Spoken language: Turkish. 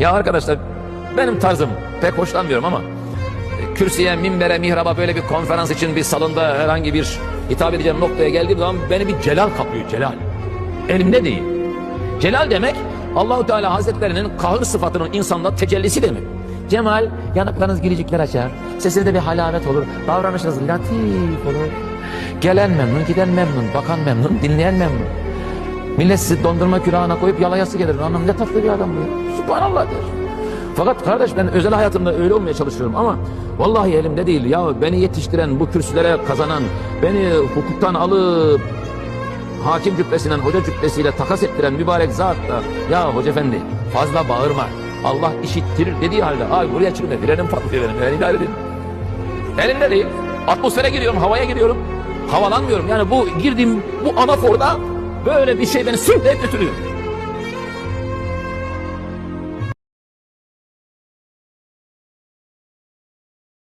Ya arkadaşlar benim tarzım pek hoşlanmıyorum ama e, kürsüye, minbere, mihraba böyle bir konferans için bir salonda herhangi bir hitap edeceğim noktaya geldiğim zaman beni bir celal kaplıyor celal. Elimde değil. Celal demek Allahu Teala Hazretlerinin kahır sıfatının insanda tecellisi demek. Cemal yanaklarınız gülücükler açar. Sesinizde bir halavet olur. Davranışınız latif olur. Gelen memnun, giden memnun, bakan memnun, dinleyen memnun. Millet sizi dondurma külahına koyup yalayası gelir. Anam ne tatlı bir adam bu ya. Subhanallah der. Fakat kardeş ben özel hayatımda öyle olmaya çalışıyorum ama vallahi elimde değil. Ya beni yetiştiren, bu kürsülere kazanan, beni hukuktan alıp hakim cübbesinden hoca cübbesiyle takas ettiren mübarek zat da ya hoca efendi fazla bağırma. Allah işittirir dediği halde ay buraya çıkın frenim patlıyor benim ben idare edin. Elimde değil. Atmosfere giriyorum, havaya giriyorum. Havalanmıyorum. Yani bu girdiğim bu anaforda böyle bir şey beni sürükleyip götürüyor.